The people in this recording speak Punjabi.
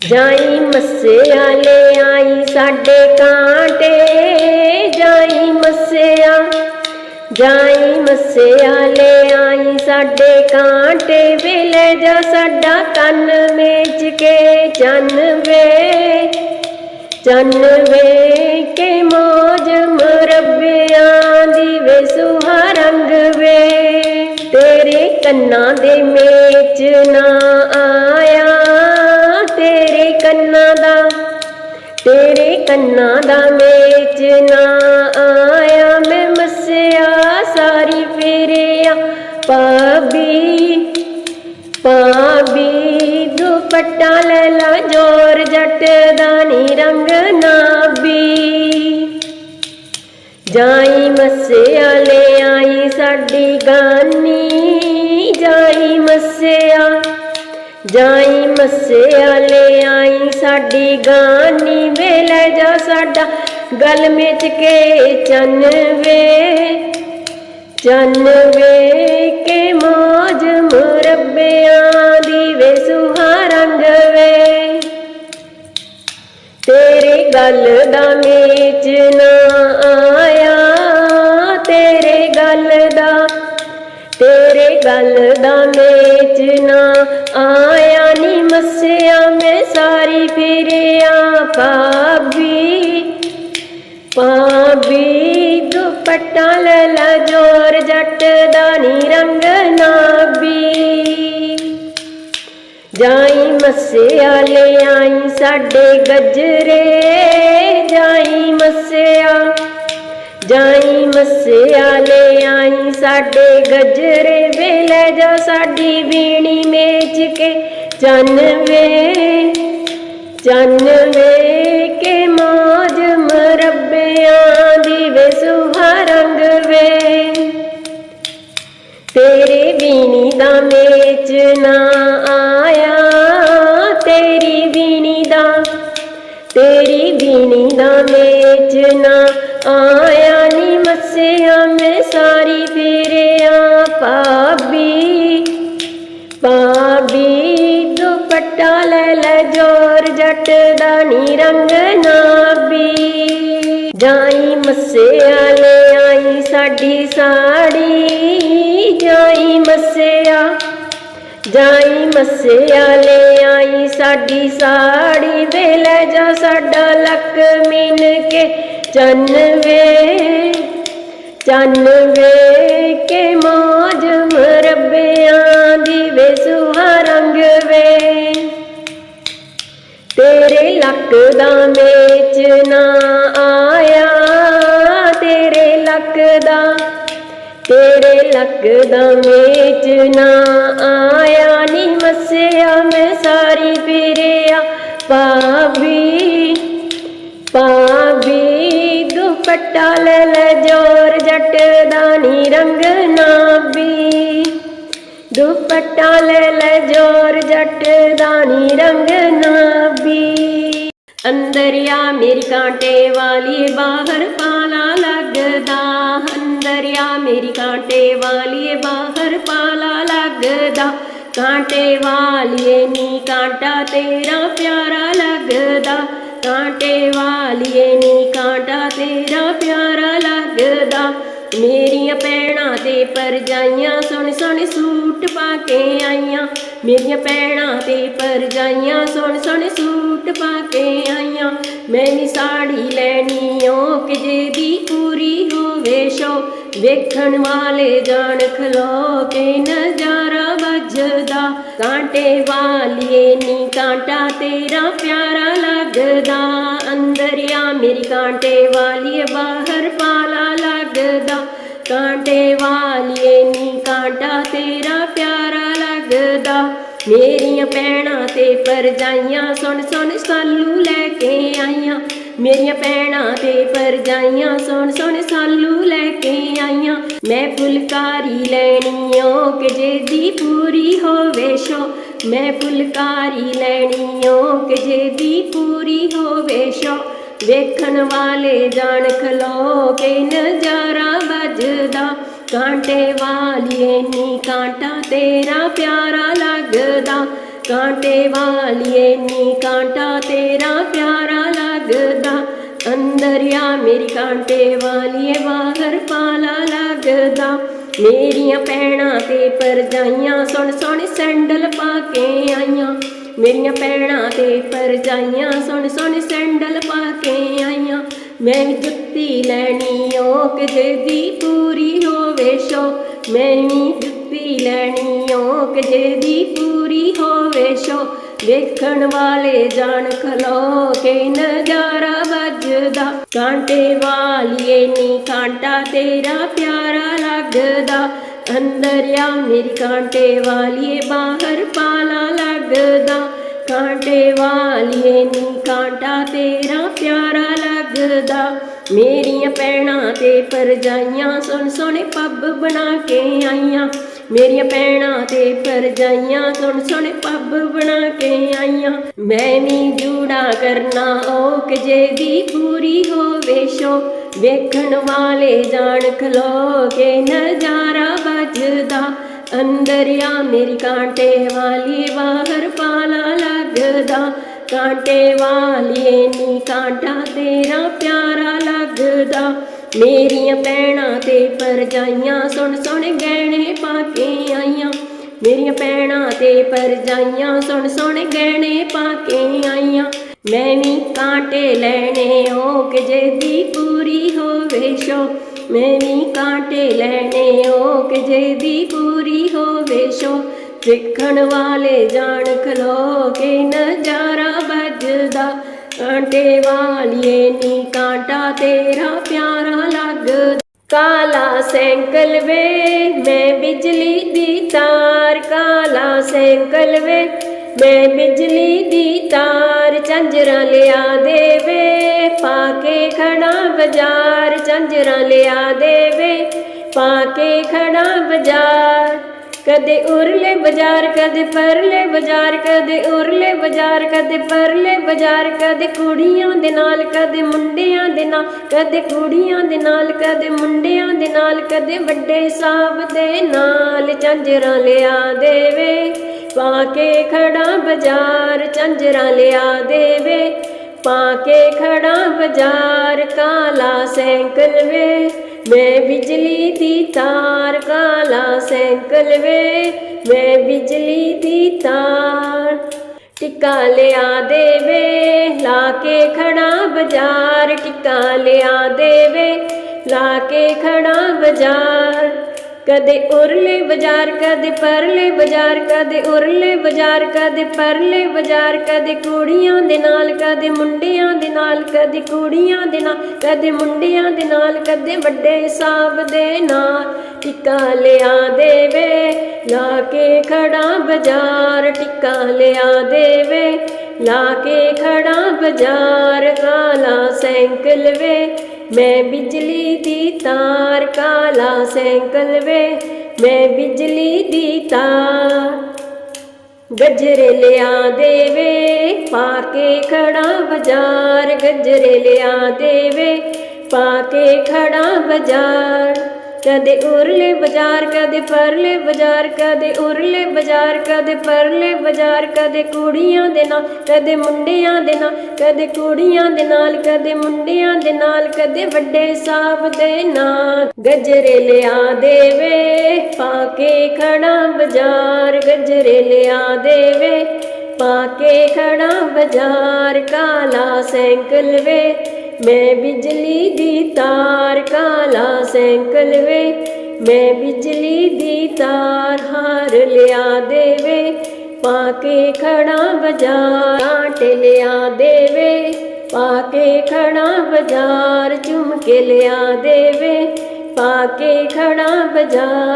ਜਾਈ ਮੱਸਿਆ ਲੈ ਆਈ ਸਾਡੇ ਕਾਂਟੇ, ਜਾਈ ਮੱਸਿਆ ਜਾਈ ਮੱਸਿਆ ਲੈ ਆਈ ਸਾਡੇ ਕਾਂਟੇ ਵੇ ਲੈ ਜਾ ਸਾਡਾ ਕੰਨ ਮੇਚ ਕੇ ਚੰਨ ਵੇ ਚੰਨ ਵੇ ਕੇ ਮੋਜ ਮਰਬਿਆਂ ਦੀ ਵੇ ਸੁਹਾ ਰੰਗ ਵੇ, ਤੇਰੇ ਕੰਨਾਂ ਦੇ ਮੇਚ ਨਾ ਆਇਆ ਕੰਨਾਂ ਦਾ, ਤੇਰੇ ਕੰਨਾਂ ਦਾ ਮੇਚ ਨਾ ਆਇਆ। ਮੈਂ ਮਸਿਆ, ਸਾਰੀ ਫੇਰਿਆ। ਪਾਬੀ ਪਾਬੀ ਦੁਪੱਟਾ ਲੈ ਲਾ, ਜੋਰ ਜੱਟ ਦਾ ਨੀ ਰੰਗ ਨਾਬੀ। ਜਾਈ ਮੱਸਿਆ, ਲੈ ਆਈ ਸਾਡੀ ਗਾਨੀ। ਜਾਈ ਮੱਸਿਆ, ਜਾਈ ਮੱਸਿਆ ਲੈ ਆਈ, ਸਾਡੀ ਗਾਨੀ ਵੇ ਲੈ ਜਾ ਸਾਡਾ ਗਲ ਵਿੱਚ ਕੇ ਚੰਨ ਵੇ ਚੰਨ ਵੇ ਕੇ ਮੌਜ ਮੁਰੱਬਿਆਂ ਸਾਰੀ ਫਿਰਿਆ ਪਾਬੀ ਪਾਬੀ ਦੁਪੱਟਾ ਲੈ ਜੋਰ ਜੱਟ ਦਾ ਨੀ ਰੰਗ ਨਾਬੀ ਜਾਈ ਮੱਸਿਆ ਲੈ ਆਈ ਸਾਡੇ ਗਜਰੇ, ਜਾਈ ਮੱਸਿਆ ਜਾਈ ਮੱਸਿਆ ਲੈ ਆਈ ਸਾਡੇ ਗਜਰੇ ਵੇਲੇ ਜਾ ਸਾਡੀ ਵੀਣੀ ਮੇਚ ਕੇ। ਚੰਨ ਵੇ ਚੰਨ ਵੇ ਕੇ ਮੋਜ ਮਰਬਿਆਂ ਦੀ ਵੇ ਸੁਹਾ ਰੰਗ ਵੇ। ਤੇਰੇ ਵੀਣੀ ਦਾ ਮੇਚ ਨਾ ਆਇਆ, ਤੇਰੀ ਵੀਣੀ ਦਾ, ਤੇਰੀ ਵੀਣੀ ਦਾ ਮੇਚ ਨਾ ਆਇਆ ਜੱਟ ਦਾ ਨੀ ਰੰਗ ਨਾਬੀ ਜਾਈ ਮੱਸੇ ਲੈ ਆਈ ਸਾਡੀ ਸਾੜੀ। ਜਾਈ ਮੱਸਿਆ ਜਾਈ ਮੱਸਿਆ ਲੈ ਆਈ ਸਾਡੀ ਸਾੜੀ। ਵੇ ਲੈ ਜਾ ਸਾਡਾ ਲੱਕ ਮਿਨ ਕੇ ਚੰਨ ਵੇ ਚੰਨ ਵੇ ਕੇ ਮੋਜ ਮਰਬਿਆਂ ਦੀ। ਵੇ ਲੱਕ ਦਾ ਮੇਚ ਨਾ ਆਇਆ। ਤੇਰੇ ਲੱਕ ਦਾ, ਤੇਰੇ ਲੱਕ ਦਾ ਮੇਚ ਨਾ ਆਇਆ। ਨੀ ਮਸਿਆ ਮੈਂ ਸਾਰੀ ਫਿਰਿਆ ਪਾਬੀ ਪਾਬੀ ਦੁਪੱਟਾ ਲੈ ਲੈ ਜੋਰ ਜੱਟ ਦਾ ਨੀ ਰੰਗ ਨਾਬੀ। ਦੁਪੱਟਾ ਲੈ ਲੈ ਜੋਰ ਜੱਟ ਦਾ ਨੀ ਰੰਗ ਨਾਬੀ। ਅੰਦਰ ਅੰਦਰਿਆ ਮੇਰੀ ਕਾਂਟੇ ਵਾਲੀ ਬਾਹਰ ਪਾਲਾ ਲੱਗਦਾ। ਅੰਦਰਿਆ ਮੇਰੀ ਕਾਂਟੇ ਵਾਲੀ ਬਾਹਰ ਪਾਲਾ ਲੱਗਦਾ। ਕਾਂਟੇ ਵਾਲੀਏ ਨੀ ਕਾਂਟਾ ਤੇਰਾ ਪਿਆਰਾ ਲੱਗਦਾ। ਕਾਂਟੇ ਵਾਲੀਏ ਨੀ ਕਾਂਟਾ ਤੇਰਾ ਪਿਆਰਾ ਲੱਗਦਾ। ਮੇਰੀਆਂ ਪੈਣਾ ਤੇ ਪਰਜਾਈਆਂ ਸੋਹਣੇ ਸੋਹਣੇ ਸੂਟ ਪਾ ਕੇ ਆਈਆਂ। ਮੇਰੀਆਂ ਪੈਣਾ ਤੇ ਪਰਜਾਈਆਂ ਸੋਹਣੇ ਸੋਹਣੇ ਸੂਟ ਪਾ ਕੇ ਆਈਆਂ। ਮੈਂ ਸਾੜੀ ਲੈਣੀ ਓ, ਕਿ ਦੀ ਪੂਰੀ ਹੋਵੇ ਸ਼ੋ। ਵੇਖਣ ਵਾਲੇ ਜਾਣ ਖਲੋ ਕੇ ਨਜ਼ਾਰਾ ਵੱਜਦਾ। ਕਾਂਟੇ ਵਾਲੀਏ ਨੀ ਕਾਂਟਾ, ਤੇਰਾ ਪਿਆਰਾ ਲੱਗਦਾ। ਅੰਦਰ ਆ ਮੇਰੀ ਕਾਂਟੇ ਵਾਲੀਏ, ਬਾਹਰ ਪਾਲਾ ਲੱਗਦਾ। ਕਾਂਟੇ ਵਾਲੀਏ ਨੀ ਕਾਂਟਾ ਮੇਰੀਆਂ ਪੈਣਾ ਤੇ ਪਰਜਾਈਆਂ ਸੁਣ ਸੁਣ, ਸਾਲੂ ਲੈ ਕੇ ਆਈਆਂ। ਮੇਰੀਆਂ ਪੈਣਾ ਤੇ ਪਰਜਾਈਆਂ ਸੁਣ ਸੁਣ, ਸਾਲੂ ਲੈ ਕੇ ਆਈਆਂ। ਮੈਂ ਫੁਲਕਾਰੀ ਲੈਣੀ ਓ, ਕਿ ਦੀ ਪੂਰੀ ਹੋਵੇ ਸ਼ੋ। ਮੈਂ ਫੁਲਕਾਰੀ ਲੈਣੀ ਓ, ਕਿ ਦੀ ਪੂਰੀ ਹੋਵੇ ਸ਼ੋ। ਵੇਖਣ ਵਾਲੇ ਜਾਣ ਖਲੋ ਕੇ ਨਜ਼ਾਰਾ ਵੱਜਦਾ। ਕਾਂਟੇ ਵਾਲੀਏ ਨੀ ਕਾਂਟਾ, ਤੇਰਾ ਪਿਆਰਾ ਲੱਗਦਾ। ਕਾਂਟੇ ਵਾਲੀਏ ਨੀ ਕਾਂਟਾ, ਤੇਰਾ ਪਿਆਰਾ ਲੱਗਦਾ। ਅੰਦਰ ਆ ਮੇਰੀ ਕਾਂਟੇ ਵਾਲੀਏ, ਬਾਹਰ ਪਾਲਾ ਲੱਗਦਾ। ਮੇਰੀਆਂ ਪੈਣਾ ਤੇ ਪਰਜਾਈਆਂ, ਸੁਣ ਸੁਣ ਸੈਂਡਲ ਪਾ ਕੇ ਆਈਆਂ। ਮੇਰੀਆਂ ਪੈਣਾ ਤੇ ਪਰਜਾਈਆਂ, ਸੁਣ ਸੁਣ ਸੈਂਡਲ ਪਾ ਕੇ ਆਈਆਂ। ਮੈਂ ਵੀ ਜੁੱਤੀ ਲੈਣੀ ਓ, ਕਿ ਜਿਹਦੀ ਪੂਰੀ ਹੋਵੇ ਸ਼ੋ। ਮੈਂ ਜੁੱਤੀ ਲੈਣੀ ਓ, ਕਿ ਜਿਹਦੀ ਪੂਰੀ ਹੋਵੇ ਸ਼ੋ। ਵੇਖਣ ਵਾਲੇ ਜਾਣ ਖਲੋ, ਕੇ ਨਜ਼ਾਰਾ ਵੱਜਦਾ। ਕਾਂਟੇ ਵਾਲੀਏ ਨੀ, ਕਾਂਟਾ ਤੇਰਾ ਪਿਆਰਾ ਲੱਗਦਾ। ਅੰਦਰ ਆ ਮੇਰੀ ਕਾਂਟੇ ਵਾਲੀਏ, ਬਾਹਰ ਪਾਲਾ ਲੱਗਦਾ। ਕਾਂਟੇ ਵਾਲੀਏ ਨੀ ਕਾਂਟਾ, ਤੇਰਾ ਪਿਆਰਾ ਲੱਗਦਾ। ਮੇਰੀਆਂ ਪੈਣਾ ਤੇ ਪਰਜਾਈਆਂ, ਸੁਣ ਸੁਣੇ ਪੱਬ ਬਣਾ ਕੇ ਆਈਆਂ। ਮੇਰੀਆਂ ਪੈਣਾ ਤੇ ਪਰਜਾਈਆਂ, ਸੁਣ ਸੁਣੇ ਪੱਬ ਬਣਾ ਕੇ ਆਈਆਂ। ਮੈਂ ਵੀ ਜੂੜਾ ਕਰਨਾ ਓ ਕਿ ਜਿਹਦੀ ਪੂਰੀ ਹੋਵੇ ਸ਼ੋ। ਵੇਖਣ ਵਾਲੇ ਜਾਣ ਖਲੋ ਕੇ ਨਜ਼ਾਰਾ ਵੱਜਦਾ। ਅੰਦਰ ਆ ਮੇਰੀ ਕਾਂਟੇ ਵਾਲੀ ਬਾਹਰ ਪਾਲਾ ਲੱਗਦਾ। ਕਾਂਟੇ ਵਾਲੀਏ ਨੀ ਕਾਂਟਾ ਤੇਰਾ ਪਿਆਰਾ ਲੱਗਦਾ। ਮੇਰੀਆਂ ਪੈਣਾ ਤੇ ਪਰਜਾਈਆਂ ਸੁਣ ਸੁਣ ਗਹਿਣੇ ਪਾ ਕੇ ਆਈਆਂ। ਮੇਰੀਆਂ ਪੈਣਾ ਤੇ ਪਰਜਾਈਆਂ ਸੁਣ ਸੁਣ ਗਹਿਣੇ ਪਾ ਕੇ ਆਈਆਂ। ਮੈਂ ਵੀ ਕਾਂਟੇ ਲੈਣੇ ਹੋ ਕਿ ਦੀ ਪੂਰੀ ਹੋਵੇ ਸ਼ੋ। ਮੈਂ ਵੀ ਕਾਂਟੇ ਲੈਣੇ ਓ ਕਿ ਜੇ ਦੀ ਪੂਰੀ ਹੋਵੇ ਸ਼ੋ ਵੇਖਣ ਵਾਲੇ ਜਾਣ ਖਲੋ ਕੇ ਨਜ਼ਾਰਾ ਵੱਜਦਾ ਕਾਂਟੇ ਵਾਲੀਏ ਨੀ ਕਾਂਟਾ ਤੇਰਾ ਪਿਆਰਾ ਲੱਗਦਾ ਕਾਲਾ ਸੈਂਕਲ ਵੇ ਮੈਂ ਬਿਜਲੀ ਦੀ ਤਾਰ ਕਾਲਾ ਸੈਂਕਲ ਵੇ ਮੈਂ ਬਿਜਲੀ ਦੀ ਤਾਰ ਝੰਜਰਾਂ ਲਿਆ ਦੇਵੇ, ਪਾ ਕੇ ਖੜਾ ਬਾਜ਼ਾਰ ਝੰਜਰਾਂ ਲਿਆ ਦੇਵੇ, ਪਾ ਕੇ ਖੜਾ ਬਾਜ਼ਾਰ। ਕਦੇ ਉਰਲੇ ਬਾਜ਼ਾਰ, ਕਦੇ ਪਰਲੇ ਬਾਜ਼ਾਰ, ਕਦੇ ਉਰਲੇ ਬਾਜ਼ਾਰ, ਕਦੇ ਪਰਲੇ ਬਾਜ਼ਾਰ, ਕਦੇ ਕੁੜੀਆਂ ਦੇ ਨਾਲ, ਕਦੇ ਮੁੰਡਿਆਂ ਦੇ ਨਾਲ, ਕਦੇ ਕੁੜੀਆਂ ਦੇ ਨਾਲ, ਕਦੇ ਮੁੰਡਿਆਂ ਦੇ ਨਾਲ, ਕਦੇ ਵੱਡੇ ਸਾਹਿਬ ਦੇ ਨਾਲ ਝੰਜਰਾਂ ਲਿਆ ਦੇਵੇ। ਪਾ ਕੇ ਖੜਾ ਬਾਜ਼ਾਰ ਝੰਜਰਾਂ ਲਿਆ ਦੇਵੇ ਪਾ ਕੇ ਖੜਾ ਬਾਜ਼ਾਰ ਕਾਲਾ ਸਾਈਕਲ ਵੇ। ਮੈਂ ਬਿਜਲੀ ਦੀ ਤਾਰ ਕਾਲਾ ਸਾਈਕਲ ਵੇ, ਮੈਂ ਬਿਜਲੀ ਦੀ ਤਾਰ ਟਿਕਾ ਲਿਆ ਦੇਵੇ। ਲਾ ਕੇ ਖੜਾ ਬਾਜ਼ਾਰ ਟਿਕਾ ਲਿਆ ਦੇਵੇ ਲਾ ਕੇ ਖੜਾ ਬਾਜ਼ਾਰ ਕਦੇ ਉਰਲੇ ਬਾਜ਼ਾਰ, ਕਦੇ ਪਰਲੇ ਬਾਜ਼ਾਰ, ਕਦੇ ਉਰਲੇ ਬਾਜ਼ਾਰ, ਕਦੇ ਪਰਲੇ ਬਾਜ਼ਾਰ, ਕਦੇ ਕੁੜੀਆਂ ਦੇ ਨਾਲ, ਕਦੇ ਮੁੰਡਿਆਂ ਦੇ ਨਾਲ, ਕਦੇ ਕੁੜੀਆਂ ਦੇ ਨਾਲ, ਕਦੇ ਮੁੰਡਿਆਂ ਦੇ ਨਾਲ, ਕਦੇ ਵੱਡੇ ਸਾਹਿਬ ਦੇ ਨਾਲ ਟਿੱਕਾ ਲਿਆ ਦੇਵੇ, ਲਾ ਕੇ ਖੜਾ ਬਾਜ਼ਾਰ, ਟਿੱਕਾ ਲਿਆ ਦੇਵੇ, ਲਾ ਕੇ ਖੜਾ ਬਾਜ਼ਾਰ ਕਾਲਾ ਸਾਈਕਲ ਵੇ ਮੈਂ ਬਿਜਲੀ ਦੀ ਤਾਰ ਕਾਲਾ ਸੈਂਕਲ ਵੇ, ਮੈਂ ਬਿਜਲੀ ਦੀ ਤਾਰ ਗਜਰੇ ਲਿਆ ਦੇਵੇ, ਪਾ ਕੇ ਖੜਾ ਬਾਜ਼ਾਰ, ਗਜਰੇ ਲਿਆ ਦੇਵੇ, ਪਾ ਕੇ ਖੜਾ ਬਾਜ਼ਾਰ। ਕਦੇ ਉਰਲੇ ਬਾਜ਼ਾਰ, ਕਦੇ ਪਰਲੇ ਬਾਜ਼ਾਰ, ਕਦੇ ਉਰਲੇ ਬਾਜ਼ਾਰ, ਕਦੇ ਪਰਲੇ ਬਾਜ਼ਾਰ, ਕਦੇ ਕੁੜੀਆਂ ਦੇ ਨਾਲ, ਕਦੇ ਮੁੰਡਿਆਂ ਦੇ ਨਾਲ, ਕਦੇ ਕੁੜੀਆਂ ਦੇ ਨਾਲ, ਕਦੇ ਮੁੰਡਿਆਂ ਦੇ ਨਾਲ, ਕਦੇ ਵੱਡੇ ਸਾਹਿਬ ਦੇ ਨਾਲ। ਗਜਰੇ ਲਿਆ ਦੇਵੇ, ਪਾ ਕੇ ਖੜਾ ਬਾਜ਼ਾਰ, ਗਜਰੇ ਲਿਆ ਦੇਵੇ, ਪਾ ਕੇ ਖੜਾ ਬਾਜ਼ਾਰ, ਕਾਲਾ ਸੈਂਕਲ ਵੇ। ਮੈਂ ਬਿਜਲੀ ਦੀ ਤਾਰ ਕਾਲਾ ਸੈਂਕਲ ਵੇ, ਮੈਂ ਬਿਜਲੀ ਦੀ ਤਾਰ ਹਾਰ ਲਿਆ ਦੇਵੇ, ਪਾ ਕੇ ਖੜਾ ਬਾਜ਼ਾਰ ਆਟੇ ਲਿਆ ਦੇਵੇ, ਪਾ ਕੇ ਖੜਾ ਬਾਜ਼ਾਰ ਚੁੰਮ ਕੇ ਲਿਆ ਦੇਵੇ, ਪਾ ਕੇ ਖੜਾ ਬਾਜ਼ਾਰ